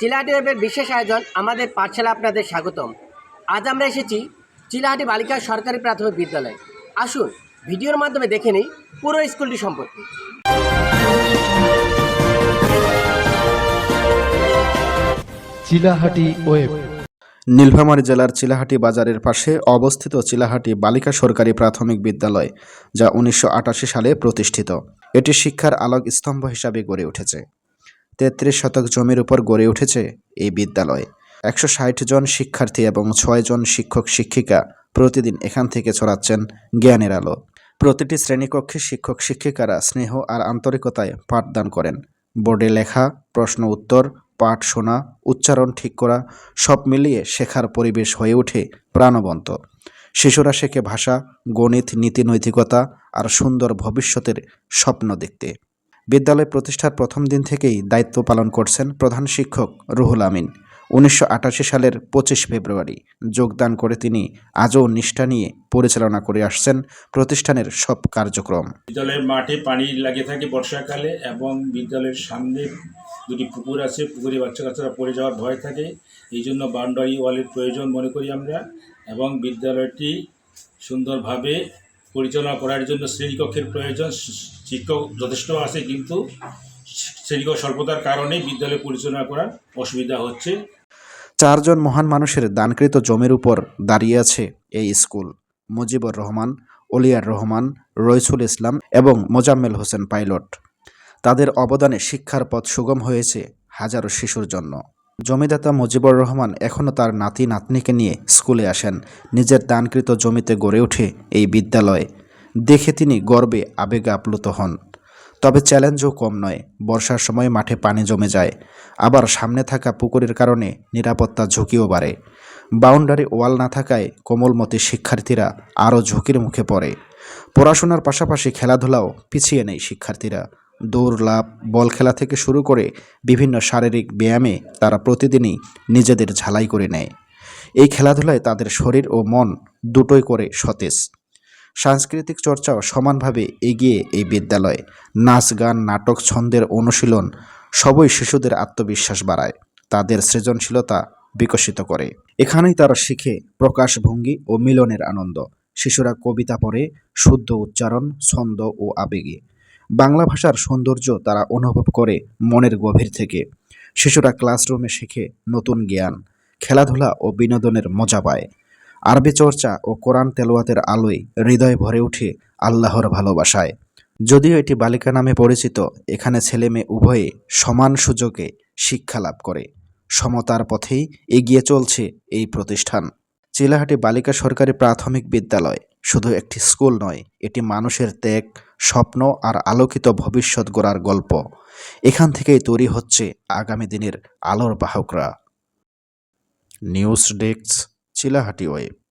চিলাহাটি ওয়েবের বিশেষ আয়োজন আমাদের পাঠশালা আপনাদের স্বাগতম। আজ আমরা এসেছি চিলাহাটি বালিকা সরকারি প্রাথমিক বিদ্যালয়। আসুন ভিডিওর মাধ্যমে দেখে নিই পুরো স্কুলটি সম্পর্কে। চিলাহাটি ওয়েব। নীলফামারী জেলার চিলাহাটি বাজারের পাশে অবস্থিত চিলাহাটি বালিকা সরকারি প্রাথমিক বিদ্যালয় যা উনিশশো আটাশি সালে প্রতিষ্ঠিত। এটি শিক্ষার আলোক স্তম্ভ হিসাবে গড়ে উঠেছে। তেত্রিশ শতক জমির উপর গড়ে উঠেছে এই বিদ্যালয়। একশো ষাট জন শিক্ষার্থী এবং ছয় জন শিক্ষক শিক্ষিকা প্রতিদিন এখান থেকে ছড়াচ্ছেন জ্ঞানের আলো। প্রতিটি শ্রেণীকক্ষে শিক্ষক শিক্ষিকারা স্নেহ আর আন্তরিকতায় পাঠদান করেন। বোর্ডে লেখা, প্রশ্ন উত্তর, পাঠ শোনা, উচ্চারণ ঠিক করা, সব মিলিয়ে শেখার পরিবেশ হয়ে ওঠে প্রাণবন্ত। শিশুরা শেখে ভাষা, গণিত নীতি নৈতিকতা আর সুন্দর ভবিষ্যতের স্বপ্ন দেখতে। বিদ্যালয় প্রতিষ্ঠার প্রথম দিন থেকেই দায়িত্ব পালন করছেন প্রধান শিক্ষক রুহুল আমিন। উনিশশো আটাশি সালের পঁচিশ ফেব্রুয়ারি যোগদান করে তিনি আজও নিষ্ঠা নিয়ে পরিচালনা করে আসছেন প্রতিষ্ঠানের সব কার্যক্রম। বিদ্যালয়ের মাঠে পানি লাগিয়ে থাকে বর্ষাকালে এবং বিদ্যালয়ের সামনে দুটি পুকুর আছে, পুকুরে বাচ্চা কাচ্চারা পড়ে যাওয়ার ভয় থাকে। এই জন্য বাউন্ডারি ওয়ালের প্রয়োজন মনে করি আমরা এবং বিদ্যালয়টি সুন্দরভাবে পরিচালনা করার জন্য শ্রেণীকক্ষের প্রয়োজন, শিক্ষক যথেষ্ট আছে কিন্তু শ্রেণীকক্ষ স্বল্পতার কারণে বিদ্যালয় পরিচালনা করার অসুবিধা হচ্ছে। চারজন মহান মানুষের দানকৃত জমির উপর দাঁড়িয়ে আছে এই স্কুল। মুজিবুর রহমান, অলিয়ার রহমান, রইসুল ইসলাম এবং মোজাম্মেল হোসেন পাইলট। তাদের অবদানে শিক্ষার পথ সুগম হয়েছে হাজারো শিশুর জন্য। জমিদাতা মুজিবুর রহমান এখনও তার নাতি নাতনিকে নিয়ে স্কুলে আসেন। নিজের দানকৃত জমিতে গড়ে ওঠে এই বিদ্যালয়। দেখে তিনি গর্বে আবেগে আপ্লুত হন। তবে চ্যালেঞ্জও কম নয়, বর্ষার সময় মাঠে পানি জমে যায়। আবার সামনে থাকা পুকুরের কারণে নিরাপত্তা ঝুঁকিও বাড়ে। বাউন্ডারি ওয়াল না থাকায় কোমলমতি শিক্ষার্থীরা আরও ঝুঁকির মুখে পড়ে। পড়াশোনার পাশাপাশি খেলাধুলাও পিছিয়ে নেই শিক্ষার্থীরা। দৌড় লাভ বল খেলা থেকে শুরু করে বিভিন্ন শারীরিক ব্যায়ামে তারা প্রতিদিনই নিজেদের ঝালাই করে নেয়। এই খেলাধুলায় তাদের শরীর ও মন দুটোই করে সতেজ। সাংস্কৃতিক চর্চাও সমানভাবে এগিয়ে এই বিদ্যালয়। নাচ, গান, নাটক, ছন্দের অনুশীলন সবই শিশুদের আত্মবিশ্বাস বাড়ায়, তাদের সৃজনশীলতা বিকশিত করে। এখানেই তারা শিখে প্রকাশভঙ্গি ও মিলনের আনন্দ। শিশুরা কবিতা পড়ে, শুদ্ধ উচ্চারণ, ছন্দ ও আবেগে। বাংলা ভাষার সৌন্দর্য তারা অনুভব করে মনের গভীর থেকে। শিশুরা ক্লাসরুমে শেখে নতুন জ্ঞান, খেলাধুলা ও বিনোদনের মজা পায়। আরবি চর্চা ও কোরআন তেলোয়াতের আলোয় হৃদয় ভরে ওঠে আল্লাহর ভালোবাসায়। যদিও এটি বালিকা নামে পরিচিত, এখানে ছেলে মেয়ে উভয়ে সমান সুযোগে শিক্ষা লাভ করে। সমতার পথেই এগিয়ে চলছে এই প্রতিষ্ঠান। চিলাহাটি বালিকা সরকারি প্রাথমিক বিদ্যালয়, শুধু একটি স্কুল নয়, এটি মানুষের ত্যাগ স্বপ্ন আর আলোকিত ভবিষ্যৎ গড়ার গল্প। এখান থেকেই তৈরি হচ্ছে আগামী দিনের আলোর বাহকরা। News desk, Chilahati web.